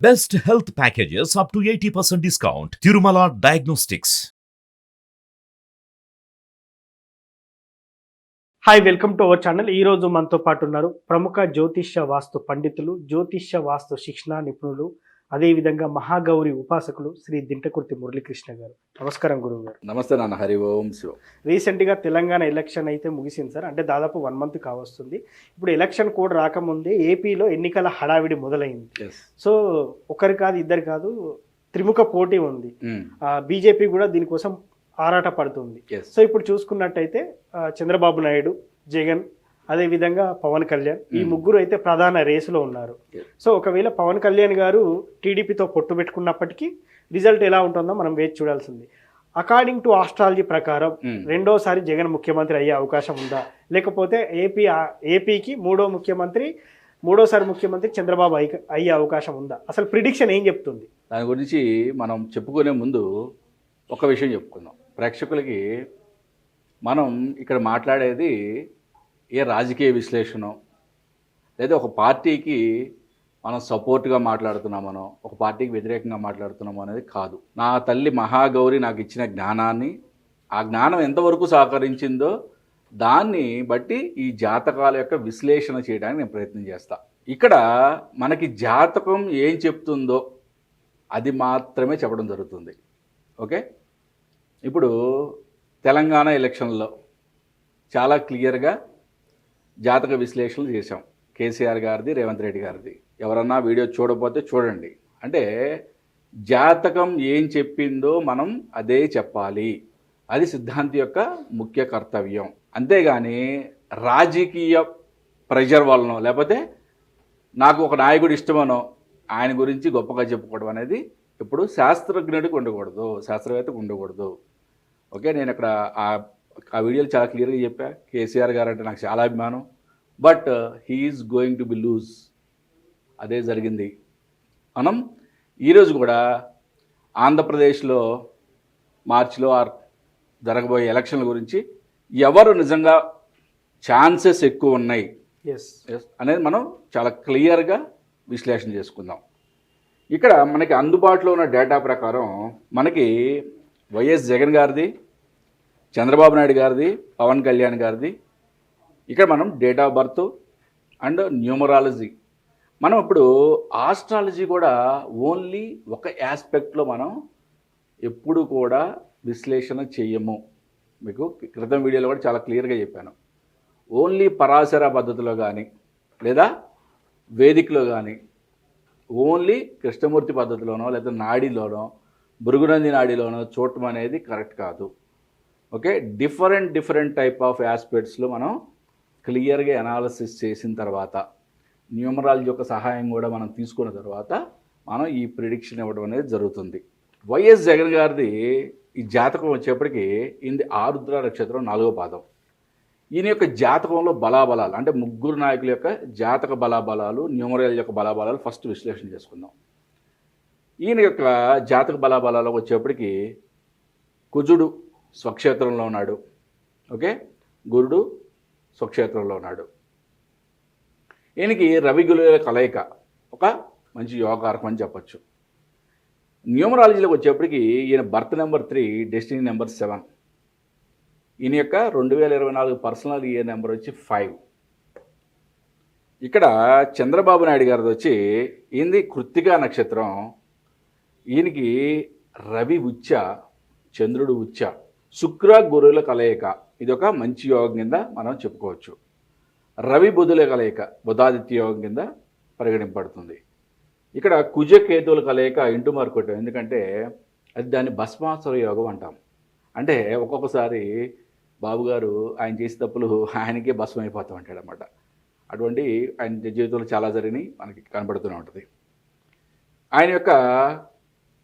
Best health packages up to eighty percent discount. Tirumala diagnostics hi welcome to our channel ఈ రోజు మనతో పాటు ఉన్నారు ప్రముఖ జ్యోతిష్య వాస్తు పండితులు జ్యోతిష్య వాస్తు శిక్షణ నిపుణులు అదేవిధంగా మహాగౌరి ఉపాసకులు శ్రీ దింటకుర్తి మురళీకృష్ణ గారు. నమస్కారం గురువు గారు నమస్తే నాన్న హరి ఓం శివ. రీసెంట్గా తెలంగాణ ఎలక్షన్ అయితే ముగిసింది సార్. అంటే దాదాపు వన్ మంత్ కావస్తుంది. ఇప్పుడు ఎలక్షన్ కోడ్ రాకముందే ఏపీలో ఎన్నికల హడావిడి మొదలైంది. సో ఒకరు కాదు ఇద్దరు కాదు త్రిముఖ పోటీ ఉంది. బీజేపీ కూడా దీనికోసం ఆరాట పడుతుంది. సో ఇప్పుడు చూసుకున్నట్టయితే చంద్రబాబు నాయుడు జగన్ అదేవిధంగా పవన్ కళ్యాణ్. ఈ. ముగ్గురు అయితే ప్రధాన రేసులో ఉన్నారు. సో ఒకవేళ పవన్ కళ్యాణ్ గారు టీడీపీతో పొట్టు పెట్టుకున్నప్పటికీ రిజల్ట్ ఎలా ఉంటుందో మనం వేచి చూడాల్సింది. అకార్డింగ్ టు ఆస్ట్రాలజీ ప్రకారం రెండోసారి జగన్ ముఖ్యమంత్రి అయ్యే అవకాశం ఉందా? లేకపోతే ఏపీ ఏపీకి మూడో ముఖ్యమంత్రి మూడోసారి ముఖ్యమంత్రి చంద్రబాబు అయ్య- అయ్యే అవకాశం ఉందా? అసలు ప్రిడిక్షన్ ఏం చెప్తుంది? దాని గురించి మనం చెప్పుకునే ముందు ఒక విషయం చెప్పుకుందాం. ప్రేక్షకులకి మనం ఇక్కడ మాట్లాడేది ఏ రాజకీయ విశ్లేషణ లేదా ఒక పార్టీకి మనం సపోర్ట్గా మాట్లాడుతున్నామనో ఒక పార్టీకి వ్యతిరేకంగా మాట్లాడుతున్నామో అనేది కాదు. నా తల్లి మహాగౌరి నాకు ఇచ్చిన జ్ఞానాన్ని ఆ జ్ఞానం ఎంతవరకు సహకరించిందో దాన్ని బట్టి ఈ జాతకాల యొక్క విశ్లేషణ చేయడానికి నేను ప్రయత్నం చేస్తా. ఇక్కడ మనకి జాతకం ఏం చెప్తుందో అది మాత్రమే చెప్పడం జరుగుతుంది. ఓకే? ఇప్పుడు తెలంగాణ ఎలక్షన్లో చాలా క్లియర్గా జాతక విశ్లేషణలు చేశాం. కేసీఆర్ గారిది రేవంత్ రెడ్డి గారిది. ఎవరన్నా వీడియో చూడకపోతే చూడండి. అంటే జాతకం ఏం చెప్పిందో మనం అదే చెప్పాలి. అది సిద్ధాంతి యొక్క ముఖ్య కర్తవ్యం. అంతేగాని రాజకీయ ప్రెషర్ వలనో లేకపోతే నాకు ఒక నాయకుడు ఇష్టమనో ఆయన గురించి గొప్పగా చెప్పుకోవడం అనేది ఇప్పుడు శాస్త్రజ్ఞుడికి ఉండకూడదు. శాస్త్రవేత్తకు ఉండకూడదు. ఓకే నేను అక్కడ ఆ ఆ వీడియోలు చాలా క్లియర్గా చెప్పా. కేసీఆర్ గారు అంటే నాకు చాలా అభిమానం. But he's going to be lose అదే జరిగింది. మనం ఈరోజు కూడా ఆంధ్రప్రదేశ్లో మార్చిలో ఆర్ జరగబోయే ఎలక్షన్ల గురించి ఎవరు నిజంగా ఛాన్సెస్ ఎక్కువ ఉన్నాయి? ఎస్ Yes, అనేది మనం చాలా క్లియర్గా విశ్లేషణ చేసుకుందాం. ఇక్కడ మనకి అందుబాటులో ఉన్న డేటా ప్రకారం మనకి వైఎస్ జగన్ గారిది చంద్రబాబు నాయుడు గారిది పవన్ కళ్యాణ్ గారిది. ఇక్కడ మనం date of birth and numerology. మనం ఇప్పుడు ఆస్ట్రాలజీ కూడా ఓన్లీ ఒక యాస్పెక్ట్లో మనం ఎప్పుడు కూడా విశ్లేషణ చేయము మీకు క్రితం వీడియోలో కూడా చాలా క్లియర్గా చెప్పాను. ఓన్లీ పరాశర పద్ధతిలో కానీ లేదా వేదికలో కానీ ఓన్లీ కృష్ణమూర్తి పద్ధతిలోనో లేదా నాడిలోనో భృగునంది నాడిలోనో చూడటం అనేది కరెక్ట్ కాదు. Okay? Different different type of ఆస్పెక్ట్స్లో మనం క్లియర్గా అనాలసిస్ చేసిన తర్వాత న్యూమరాలజీ యొక్క సహాయం కూడా మనం తీసుకున్న తర్వాత మనం ఈ ప్రిడిక్షన్ ఇవ్వడం అనేది జరుగుతుంది. వైఎస్ జగన్ గారిది ఈ జాతకం వచ్చేప్పటికి ఇది ఆరుద్ర నక్షత్రం నాలుగో పాదం. ఈయన యొక్క జాతకంలో బలాబలాలు అంటే ముగ్గురు నాయకుల యొక్క జాతక బలాబలాలు న్యూమరల్ యొక్క బలాబలాలు ఫస్ట్ విశ్లేషణ చేసుకుందాం. ఈయన యొక్క జాతక బలాబలాలు వచ్చేప్పటికి కుజుడు స్వక్షేత్రంలో ఉన్నాడు. ఓకే? గురుడు స్వక్షేత్రంలో ఉన్నాడు. ఈయనకి రవి గురువుల కలయిక ఒక మంచి యోగకారకం అని చెప్పచ్చు. న్యూమరాలజీలోకి వచ్చేప్పటికి ఈయన birth number three destiny number seven. ఈయన యొక్క రెండు వేల ఇరవై నాలుగు పర్సనల్ ఇయర్ నెంబర్ వచ్చి ఫైవ్. ఇక్కడ చంద్రబాబు నాయుడు గారిది వచ్చి ఈయనది కృత్తికా నక్షత్రం. ఈయనకి రవి ఉచ్చ చంద్రుడు ఉచ్చ. శుక్ర గురువుల కలయిక. ఇది ఒక మంచి యోగం కింద మనం చెప్పుకోవచ్చు. రవి బుధుల కలయిక బుధాదిత్య యోగం కింద పరిగణింపబడుతుంది. ఇక్కడ కుజ కేతువుల కలయిక ఇంటు మార్కొట్టం. ఎందుకంటే అది దాన్ని భస్మాసుర యోగం అంటాం. అంటే ఒక్కొక్కసారి బాబుగారు ఆయన చేసే తప్పులు ఆయనకే భస్మం అయిపోతూ ఉంటాడు అనమాట అటువంటి ఆయన జీవితంలో చాలా జరిగినాయి మనకి కనబడుతూనే ఉంటుంది. ఆయన యొక్క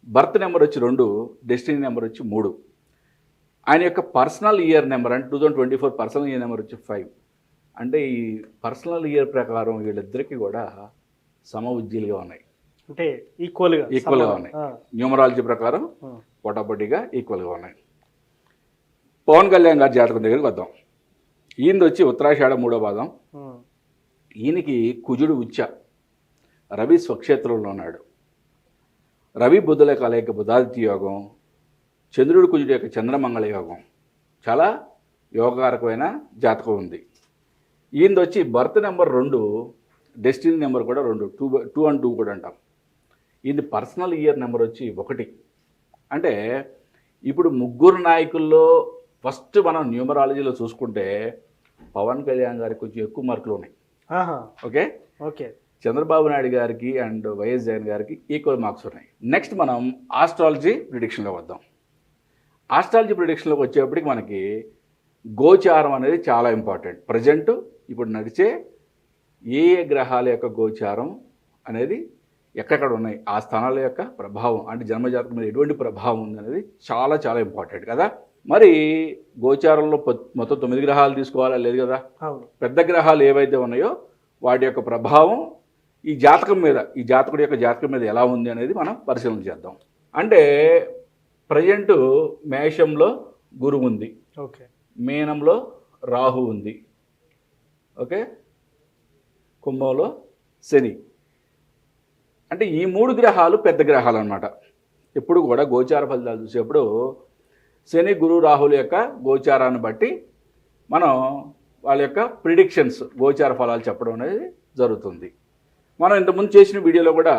బర్త్ నెంబర్ వచ్చి రెండు డెస్టినీ నెంబర్ వచ్చి మూడు. ఆయన యొక్క పర్సనల్ ఇయర్ నెంబర్ అంటే two thousand twenty four personal year number వచ్చి ఫైవ్ అంటే ఈ పర్సనల్ ఇయర్ ప్రకారం వీళ్ళిద్దరికీ కూడా సమ ఉజ్జీలుగా ఉన్నాయి. అంటే ఈక్వల్గా ఈక్వల్గా ఉన్నాయి. న్యూమరాలజీ ప్రకారం పోటాపోటీగా ఈక్వల్గా ఉన్నాయి. పవన్ కళ్యాణ్ గారి జాతకం దగ్గరికి వద్దాం. ఈయనది వచ్చి ఉత్తరాషాఢ మూడో పాదం. ఈయనకి కుజుడు ఉచ్చ. రవి స్వక్షేత్రంలో ఉన్నాడు. రవి బుద్ధుల కలయిక బుధాదిత్య యోగం. చంద్రుడి కుజుడి యొక్క చంద్రమంగళ యోగం. చాలా యోగకారకమైన జాతకం ఉంది. ఈయనది వచ్చి బర్త్ నెంబర్ రెండు డెస్టినీ నెంబర్ కూడా రెండు టూ టూ అండ్ టూ కూడా అంటాం. ఇది పర్సనల్ ఇయర్ నెంబర్ వచ్చి ఒకటి. అంటే ఇప్పుడు ముగ్గురు నాయకుల్లో ఫస్ట్ మనం న్యూమరాలజీలో చూసుకుంటే పవన్ కళ్యాణ్ గారికి కొంచెం ఎక్కువ మార్కులు ఉన్నాయి. ఓకే? ఓకే. చంద్రబాబు నాయుడు గారికి అండ్ వైఎస్ జగన్ గారికి ఈక్వల్ మార్క్స్ ఉన్నాయి. నెక్స్ట్ మనం ఆస్ట్రాలజీ ప్రిడిక్షన్లో వద్దాం. ఆస్ట్రాలజీ ప్రిడిక్షన్లోకి వచ్చేప్పటికి మనకి గోచారం అనేది చాలా ఇంపార్టెంట్. ప్రజెంట్ ఇప్పుడు నడిచే ఏ ఏ గ్రహాల యొక్క గోచారం అనేది ఎక్కడెక్కడ ఉన్నాయి ఆ స్థానాల యొక్క ప్రభావం అంటే జన్మజాతకం మీద ఎటువంటి ప్రభావం ఉంది అనేది చాలా చాలా ఇంపార్టెంట్ కదా. మరి గోచారంలో మొత్తం తొమ్మిది గ్రహాలు తీసుకోవాలా? లేదు కదా. పెద్ద గ్రహాలు ఏవైతే ఉన్నాయో వాటి యొక్క ప్రభావం ఈ జాతకం మీద ఈ జాతకుడి యొక్క జాతకం మీద ఎలా ఉంది అనేది మనం పరిశీలన చేద్దాం. అంటే ప్రజెంట్ మేషంలో గురువు ఉంది. ఓకే. మీనంలో రాహు ఉంది. ఓకే? కుంభంలో శని. అంటే ఈ మూడు గ్రహాలు పెద్ద గ్రహాలు అన్నమాట ఎప్పుడు కూడా గోచార ఫలితాలు చూసేప్పుడు శని గురు రాహుల యొక్క గోచారాన్ని బట్టి మనం వాళ్ళ యొక్క ప్రిడిక్షన్స్ గోచార ఫలాలు చెప్పడం అనేది జరుగుతుంది. మనం ఇంతకుముందు చేసిన వీడియోలో కూడా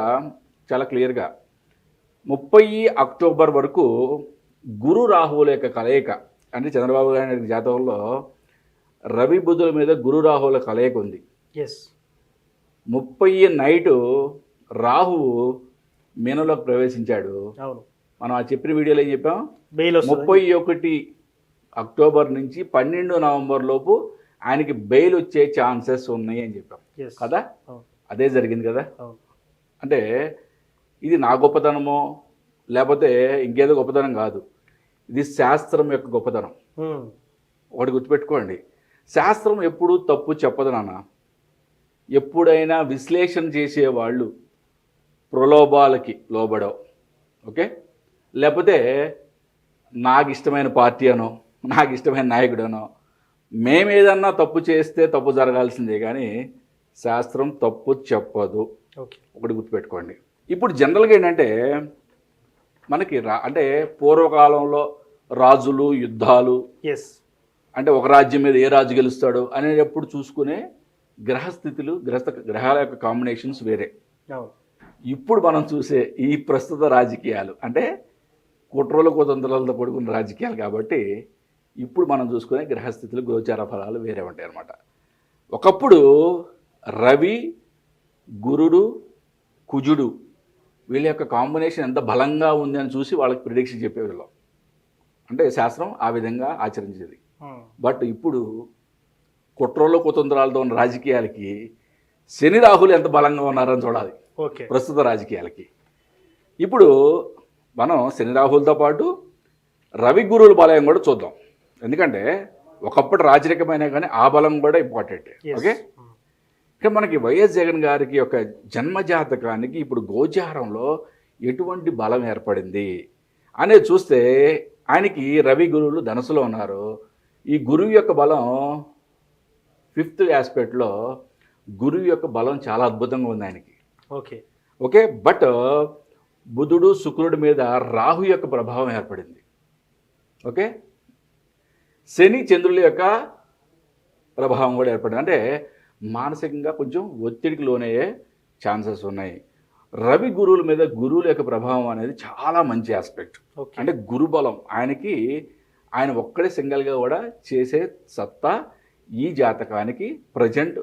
చాలా క్లియర్గా ముప్పై అక్టోబర్ వరకు గురు రాహువుల యొక్క కలయిక అంటే చంద్రబాబు గారి జాతకంలో రవి బుధుల మీద గురు రాహువుల కలయిక ఉంది. ఎస్ ముప్పై నైటు రాహువు మీనలోకి ప్రవేశించాడు. అవును. మనం ఆ చెప్పిన వీడియోలో ఏం చెప్పాం? ముప్పై ఒకటి అక్టోబర్ నుంచి పన్నెండు నవంబర్ లోపు ఆయనకి బెయిల్ వచ్చే ఛాన్సెస్ ఉన్నాయి అని చెప్పాం. కదా? అదే జరిగింది కదా? అంటే ఇది నా గొప్పతనమో లేకపోతే ఇంకేదో గొప్పతనం కాదు. ఇది శాస్త్రం యొక్క గొప్పతనం. ఒకటి గుర్తుపెట్టుకోండి. శాస్త్రం ఎప్పుడూ తప్పు చెప్పదు నాన్న. ఎప్పుడైనా విశ్లేషణ చేసేవాళ్ళు ప్రలోభాలకి లోబడవు. ఓకే? లేకపోతే నాకు ఇష్టమైన పార్టీ అనో నాకు ఇష్టమైన నాయకుడనో మేమేదన్నా తప్పు చేస్తే తప్పు జరగాల్సిందే కానీ శాస్త్రం తప్పు చెప్పదు. ఒకటి గుర్తుపెట్టుకోండి. ఇప్పుడు జనరల్గా ఏంటంటే మనకి రా అంటే పూర్వకాలంలో రాజులు యుద్ధాలు ఎస్ అంటే ఒక రాజ్యం మీద ఏ రాజు గెలుస్తాడు అనేటప్పుడు చూసుకునే గ్రహస్థితులు గ్రహస్థ గ్రహాల యొక్క కాంబినేషన్స్ వేరే. ఇప్పుడు మనం చూసే ఈ ప్రస్తుత రాజకీయాలు అంటే కుట్రల కుతంత్రాలతో కూడుకున్న రాజకీయాలు కాబట్టి ఇప్పుడు మనం చూసుకునే గ్రహస్థితులు గోచార ఫలాలు వేరే ఉంటాయి అన్నమాట. ఒకప్పుడు రవి గురుడు కుజుడు వీళ్ళ యొక్క కాంబినేషన్ ఎంత బలంగా ఉంది అని చూసి వాళ్ళకి ప్రిడిక్షన్ చెప్పేవాళ్ళం అంటే శాస్త్రం ఆ విధంగా ఆచరించేది. బట్ ఇప్పుడు కుట్రలో కుతంత్రాలతో ఉన్న రాజకీయాలకి శని రాహులు ఎంత బలంగా ఉన్నారని చూడాలి. ఓకే. ప్రస్తుత రాజకీయాలకి. ఇప్పుడు మనం శని రాహులతో పాటు రవి గురువుల బలం కూడా చూద్దాం. ఎందుకంటే ఒకప్పుడు రాజరికమైన కానీ ఆ బలం కూడా ఇంపార్టెంట్. ఓకే. ఇక మనకి వైఎస్ జగన్ గారికి యొక్క జన్మజాతకానికి ఇప్పుడు గోచారంలో ఎటువంటి బలం ఏర్పడింది అనేది చూస్తే ఆయనకి రవి గురువులు ధనసులో ఉన్నారు. ఈ గురువు యొక్క బలం ఫిఫ్త్ ఆస్పెక్ట్లో గురువు యొక్క బలం చాలా అద్భుతంగా ఉంది ఆయనకి. ఓకే. ఓకే? బట్ బుధుడు శుక్రుడి మీద రాహు యొక్క ప్రభావం ఏర్పడింది. ఓకే? శని చంద్రుల యొక్క ప్రభావం కూడా ఏర్పడింది. అంటే మానసికంగా కొంచెం ఒత్తిడికి లోనయ్యే ఛాన్సెస్ ఉన్నాయి. రవి గురువుల మీద గురువుల యొక్క ప్రభావం అనేది చాలా మంచి ఆస్పెక్ట్. అంటే గురుబలం ఆయనకి ఆయన ఒక్కడే సింగిల్గా కూడా చేసే సత్తా ఈ జాతకానికి ప్రజెంట్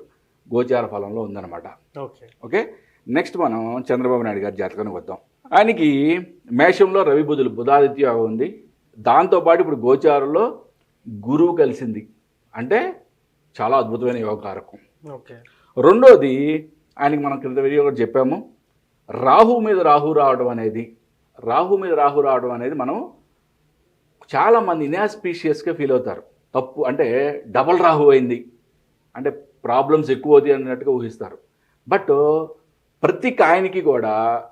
గోచార ఫలంలో ఉందన్నమాట. ఓకే. ఓకే? నెక్స్ట్ మనం చంద్రబాబు నాయుడు గారి జాతకానికి వద్దాం. ఆయనకి మేషంలో రవి బుధులు బుధాదిత్య యోగం ఉంది. దాంతోపాటు ఇప్పుడు గోచారంలో గురువు కలిసింది. అంటే చాలా అద్భుతమైన యోగకారకం. ఓకే. రెండోది ఆయనకి మనం క్రింద వీడియో కూడా చెప్పాము. రాహు మీద రాహు రావడం అనేది రాహు మీద రాహు రావడం అనేది మనం చాలామంది ఇనాస్పీషియస్గా ఫీల్ అవుతారు. తప్పు అంటే డబల్ రాహు అయింది. అంటే ప్రాబ్లమ్స్ ఎక్కువ అవుతాయి అన్నట్టుగా ఊహిస్తారు. బట్ ప్రతి కాయనికి కూడా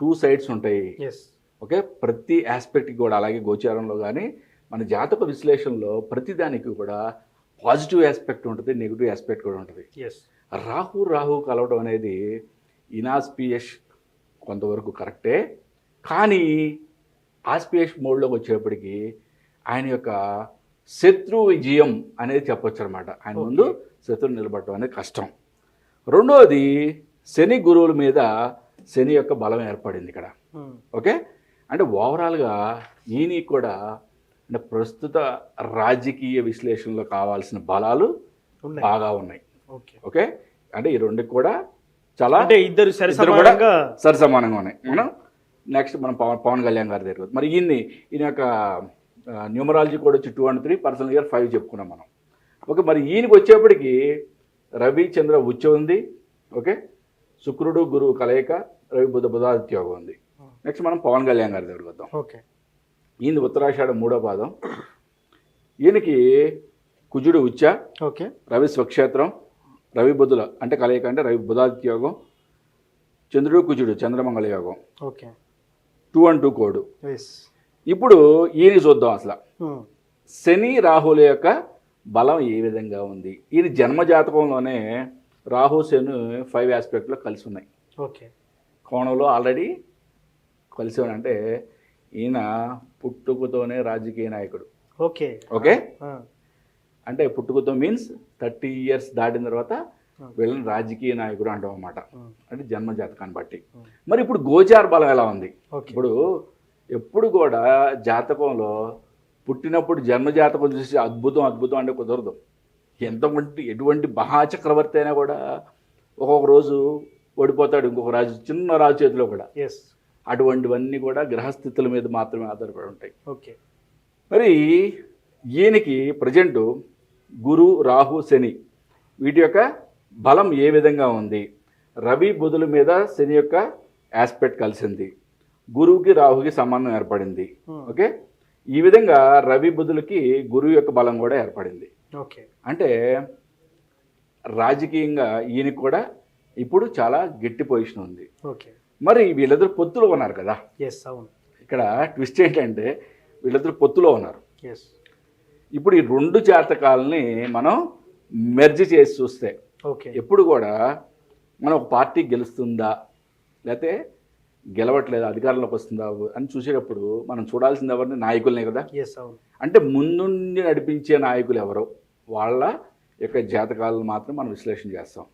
టూ సైడ్స్ ఉంటాయి. Yes okay? ప్రతి ఆస్పెక్ట్కి కూడా అలాగే గోచారంలో కానీ మన జాతక విశ్లేషణలో ప్రతి దానికి కూడా పాజిటివ్ ఆస్పెక్ట్ ఉంటుంది నెగిటివ్ ఆస్పెక్ట్ కూడా ఉంటుంది. రాహు రాహు కలవడం అనేది ఇనాస్పియస్ కొంతవరకు కరెక్టే. కానీ ఆస్పియేష్ మోడ్లోకి వచ్చేప్పటికి ఆయన యొక్క శత్రు విజయం అనేది చెప్పొచ్చు అనమాట ఆయన ముందు శత్రువు నిలబడటం అనేది కష్టం. రెండోది శని గురువుల మీద శని యొక్క బలం ఏర్పడింది ఇక్కడ. Um, okay? అంటే ఓవరాల్గా ఈయన కూడా అంటే ప్రస్తుత రాజకీయ విశ్లేషణలో కావాల్సిన బలాలు బాగా ఉన్నాయి. ఓకే. ఓకే? అంటే ఈ రెండు కూడా చాలా అంటే ఇద్దరు సరి ఇద్దరు కూడా సమానంగా సరి సమానంగా ఉన్నాయి. మనం నెక్స్ట్ మనం పవన్ పవన్ కళ్యాణ్ గారి దగ్గర మరి ఈయన్ని ఈయన యొక్క న్యూమరాలజీ కూడా వచ్చి two and three personal year five చెప్పుకున్నాం మనం. ఓకే మరి ఈయనకి వచ్చేప్పటికి రవి చంద్ర ఉచ్చ ఉంది. ఓకే? శుక్రుడు గురువు కలయిక రవి బుధ బుధాదిత్య యోగం ఉంది. నెక్స్ట్ మనం పవన్ కళ్యాణ్ గారి దగ్గరికి వద్దాం. ఓకే. ఈయన ఉత్తరాషాఢ మూడో పాదం. ఈయనకి కుజుడు ఉచ్చ ఓకే. రవి స్వక్షేత్రం రవి బుధుల అంటే కలయిక అంటే రవి బుధాదిత్య యోగం చంద్రుడు కుజుడు చంద్రమంగళ యోగం. Okay. Two and two code. ఇప్పుడు ఈయన చూద్దాం అసలు. శని రాహుల యొక్క బలం ఏ విధంగా ఉంది? ఈయన జన్మ జాతకంలోనే రాహు శని ఫైవ్ ఆస్పెక్ట్లో కలిసి ఉన్నాయి. ఓకే. కోణంలో ఆల్రెడీ కలిసి అంటే ఈయన పుట్టుకతోనే రాజకీయ నాయకుడు. ఓకే. ఓకే? అంటే పుట్టుకతో మీన్స్ థర్టీ ఇయర్స్ దాటిన తర్వాత. వీళ్ళని రాజకీయ నాయకుడు అంటాం అన్నమాట. Hmm. అంటే జన్మ జాతకాన్ని బట్టి. మరి ఇప్పుడు గోచార బలం ఎలా ఉంది? ఇప్పుడు ఎప్పుడు కూడా జాతకంలో పుట్టినప్పుడు జన్మ జాతకం చూసి అద్భుతం అద్భుతం అంటే కుదరదు. ఎంతమంది ఎటువంటి మహాచక్రవర్తి అయినా కూడా ఒక్కొక్క రోజు ఓడిపోతాడు. ఇంకొక రాజు చిన్న రాజు చేతిలో కూడా. అటువంటివన్నీ కూడా గ్రహస్థితుల మీద మాత్రమే ఆధారపడి ఉంటాయి. ఓకే. మరి ఈయనకి ప్రజెంట్ గురు రాహు శని వీటి యొక్క బలం ఏ విధంగా ఉంది? రవి బుధుల మీద శని యొక్క ఆస్పెక్ట్ కలిసింది. గురువుకి రాహుకి సంబంధం ఏర్పడింది. Hmm. ఓకే? ఈ విధంగా రవి బుధులకి గురువు యొక్క బలం కూడా ఏర్పడింది. ఓకే. అంటే రాజకీయంగా ఈయనకి కూడా ఇప్పుడు చాలా గట్టి పొజిషన్ ఉంది. ఓకే. మరి వీళ్ళిద్దరు పొత్తులో ఉన్నారు కదా. ఎస్ అవును. ఇక్కడ ట్విస్ట్ ఏంటంటే వీళ్ళిద్దరు పొత్తులో ఉన్నారు. ఎస్ ఇప్పుడు ఈ రెండు జాతకాలని మనం మెర్జ్ చేసి చూస్తే ఓకే ఎప్పుడు కూడా మనం ఒక పార్టీ గెలుస్తుందా? లేకపోతే గెలవట్లేదు? అధికారంలోకి వస్తుందా? అని చూసేటప్పుడు మనం చూడాల్సింది ఎవరిని? నాయకులనే కదా. అంటే ముందుండి నడిపించే నాయకులు ఎవరో వాళ్ళ యొక్క జాతకాలను మాత్రం మనం విశ్లేషణ చేస్తాం.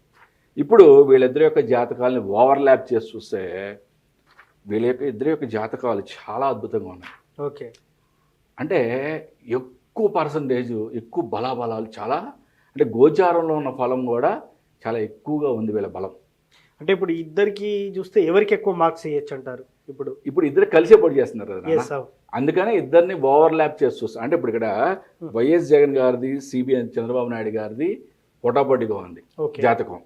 ఇప్పుడు వీళ్ళిద్దరి యొక్క జాతకాలని ఓవర్లాప్ చేసి చూస్తే వీళ్ళ యొక్క ఇద్దరి యొక్క జాతకాలు చాలా అద్భుతంగా ఉన్నాయి. ఓకే. అంటే ఎక్కువ పర్సంటేజ్ ఎక్కువ బలాబలాలు చాలా అంటే గోచారంలో ఉన్న ఫలం కూడా చాలా ఎక్కువగా ఉంది వీళ్ళ బలం. అంటే ఇప్పుడు ఇద్దరికి చూస్తే ఎవరికి ఎక్కువ మార్క్స్ ఇవ్వచ్చు అంటారు? ఇప్పుడు ఇప్పుడు ఇద్దరు కలిసే పోటీ చేస్తున్నారు కదా అందుకనే ఇద్దరిని ఓవర్లాప్ చేసి చూస్తాం అంటే ఇప్పుడు ఇక్కడ వైఎస్ జగన్ గారిది సిబిఎన్ చంద్రబాబు నాయుడు గారిది పోటాపోటీగా ఉంది జాతకం.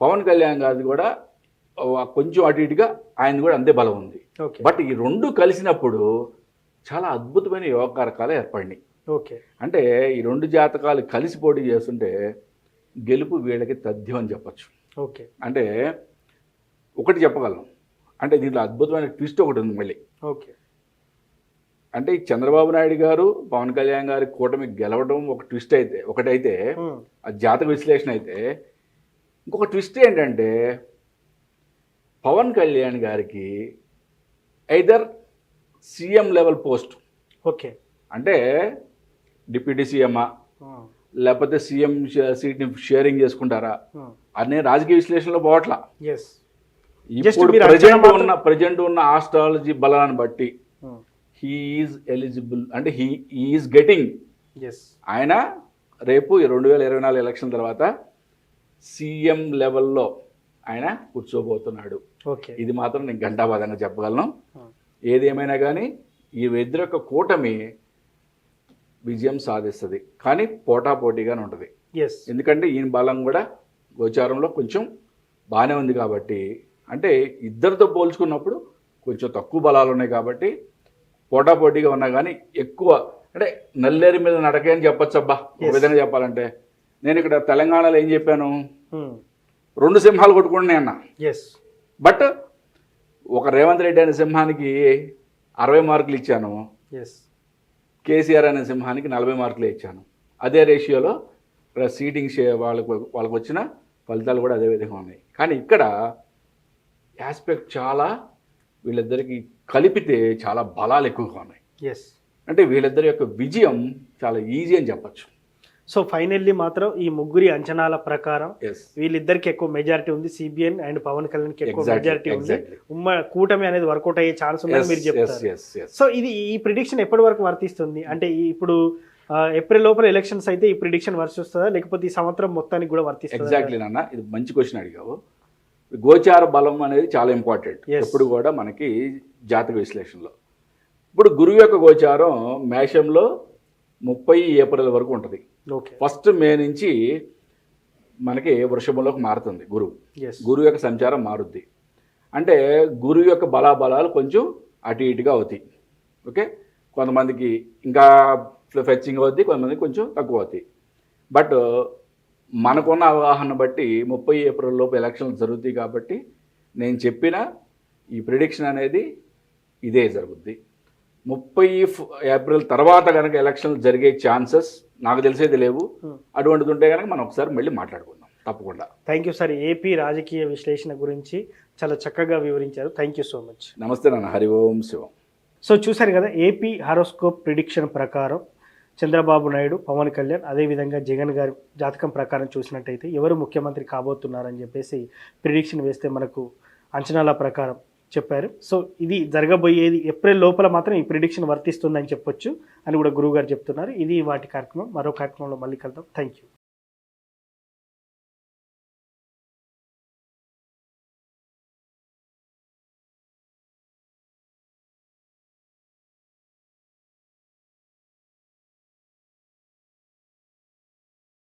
పవన్ కళ్యాణ్ గారిది కూడా కొంచెం అటు ఇటుగా ఆయన కూడా అంతే బలం ఉంది. బట్ ఈ రెండు కలిసినప్పుడు చాలా అద్భుతమైన యోగకారకాలు ఏర్పడినాయి. ఓకే. అంటే ఈ రెండు జాతకాలు కలిసి పోటీ చేస్తుంటే గెలుపు వీళ్ళకి తథ్యం అని చెప్పచ్చు. ఓకే. అంటే ఒకటి చెప్పగలం. అంటే దీంట్లో అద్భుతమైన ట్విస్ట్ ఒకటి ఉంది మళ్ళీ. ఓకే. అంటే ఈ చంద్రబాబు నాయుడు గారు పవన్ కళ్యాణ్ గారి కూటమి గెలవడం ఒక ట్విస్ట్ అయితే ఒకటైతే జాతక విశ్లేషణ అయితే ఇంకొక ట్విస్ట్ ఏంటంటే పవన్ కళ్యాణ్ గారికి either CM level post. Okay. అంటే డిప్యూటీ ఉమ్, లేకపోతే సీఎం సీట్ని షేరింగ్ చేసుకుంటారా? అనే రాజకీయ విశ్లేషణలో పోవట్లా. ఇప్పుడు ప్రజెంట్ ఉన్న ప్రజెంట్ ఉన్న ఆస్ట్రాలజీ బలాన్ని బట్టి హీఈస్ ఎలిజిబుల్ అంటే హీ ఈజ్ గెటింగ్ ఆయన రేపు రెండు వేల ఇరవై నాలుగు ఎలక్షన్ తర్వాత సీఎం లెవెల్లో ఆయన కూర్చోబోతున్నాడు. ఓకే. ఇది మాత్రం నేను ఘంటాబాదంగా చెప్పగలను. ఉమ్, ఏది ఏమైనా కానీ ఈ ఇద్దరు యొక్క కూటమి విజయం సాధిస్తుంది. కానీ పోటాపోటీగానే ఉంటుంది. ఎందుకంటే ఈయన బలం కూడా గోచారంలో కొంచెం బాగానే ఉంది కాబట్టి అంటే ఇద్దరితో పోల్చుకున్నప్పుడు కొంచెం తక్కువ బలాలు ఉన్నాయి కాబట్టి పోటాపోటీగా ఉన్నా కానీ ఎక్కువ అంటే నల్లేరు మీద నడకే అని చెప్పొచ్చు అబ్బా ఒక. విధంగా చెప్పాలంటే. నేను ఇక్కడ తెలంగాణలో ఏం చెప్పాను? రెండు సింహాలు కొట్టుకుంటున్నాయి అన్న. ఎస్ బట్ ఒక రేవంత్ రెడ్డి అనే సింహానికి అరవై మార్కులు ఇచ్చాను. ఎస్ కేసీఆర్ అనే సింహానికి నలభై మార్కులు ఇచ్చాను. అదే రేషియోలో సీటింగ్ వాళ్ళకు వాళ్ళకు వచ్చిన ఫలితాలు కూడా అదే విధంగా ఉన్నాయి. కానీ ఇక్కడ ఆస్పెక్ట్ చాలా వీళ్ళిద్దరికి కలిపితే చాలా బలాలు ఎక్కువగా ఉన్నాయి. ఎస్ అంటే వీళ్ళిద్దరి యొక్క విజయం చాలా ఈజీ అని చెప్పచ్చు. సో ఫైనల్లీ మాత్రం ఈ ముగ్గురి అంచనాల ప్రకారం వీళ్ళిద్దరికి ఎక్కువ మెజారిటీ ఉంది. సిబిఎన్ అండ్ పవన్ కళ్యాణ్కి ఎక్కువ Exactly, మెజారిటీ ఉంది. ఉమ్మ కూటమి అనేది వర్కౌట్ అయ్యే ఛాన్స్ ఉందని మీరు చెప్తారు. సో ఇది ఈ ప్రిడిక్షన్ ఎప్పటి వరకు వర్తిస్తుంది? అంటే ఇప్పుడు ఏప్రిల్ లోపల ఎలక్షన్స్ అయితే ఈ ప్రిడిక్షన్ వర్తిస్తుందా? లేకపోతే ఈ సంవత్సరం మొత్తానికి కూడా వర్తిస్తుందా? ఎగ్జాక్ట్లీ నాన్న. ఇది మంచి క్వశ్చన్ అడిగావు. గోచార బలం అనేది చాలా ఇంపార్టెంట్. ఎప్పుడు కూడా మనకి జాతక విశ్లేషణలో. ఇప్పుడు గురువు యొక్క గోచారం మేషంలో ముప్పై ఏప్రిల్ వరకు ఉంటుంది. ఫస్ట్ మే నుంచి మనకి వృషభంలోకి మారుతుంది గురువు గురువు యొక్క సంచారం మారుద్ది. అంటే గురువు యొక్క బలాబలాలు కొంచెం అటు ఇటుగా అవుతాయి. ఓకే కొంతమందికి ఇంకా ఫెచ్చింగ్ అవుద్ది కొంతమందికి కొంచెం తక్కువ అవుతాయి. బట్ మనకున్న అవగాహన బట్టి ముప్పై ఏప్రిల్ లోపు ఎలక్షన్లు జరుగుతాయి కాబట్టి నేను చెప్పిన ఈ ప్రిడిక్షన్ అనేది ఇదే జరుగుద్ది. ముప్పై ఏప్రిల్ తర్వాత కనుక ఎలక్షన్లు జరిగే ఛాన్సెస్ నాకు తెలిసేది లేవు. అటువంటిది ఉంటే కనుక మనం ఒకసారి మళ్ళీ మాట్లాడుకుందాం. తప్పకుండా. థ్యాంక్ యూ సార్ ఏపీ రాజకీయ విశ్లేషణ గురించి చాలా చక్కగా వివరించారు. థ్యాంక్ యూ సో మచ్ నమస్తే నాన్న. హరి ఓం శివం. సో చూశారు కదా ఏపీ హారోస్కోప్ ప్రిడిక్షన్ ప్రకారం చంద్రబాబు నాయుడు పవన్ కళ్యాణ్ అదేవిధంగా జగన్ గారి జాతకం ప్రకారం చూసినట్టయితే ఎవరు ముఖ్యమంత్రి కాబోతున్నారని చెప్పేసి ప్రిడిక్షన్ వేస్తే మనకు అంచనాల ప్రకారం చెప్పారు. సో ఇది జరగబోయేది ఏప్రిల్ లోపల మాత్రం ఈ ప్రిడిక్షన్ వర్తిస్తుందని చెప్పొచ్చు అని కూడా గురువు గారు చెప్తున్నారు. ఇది వాటి కార్యక్రమం. మరో కార్యక్రమంలో మళ్ళీ కలుద్దాం. Thank you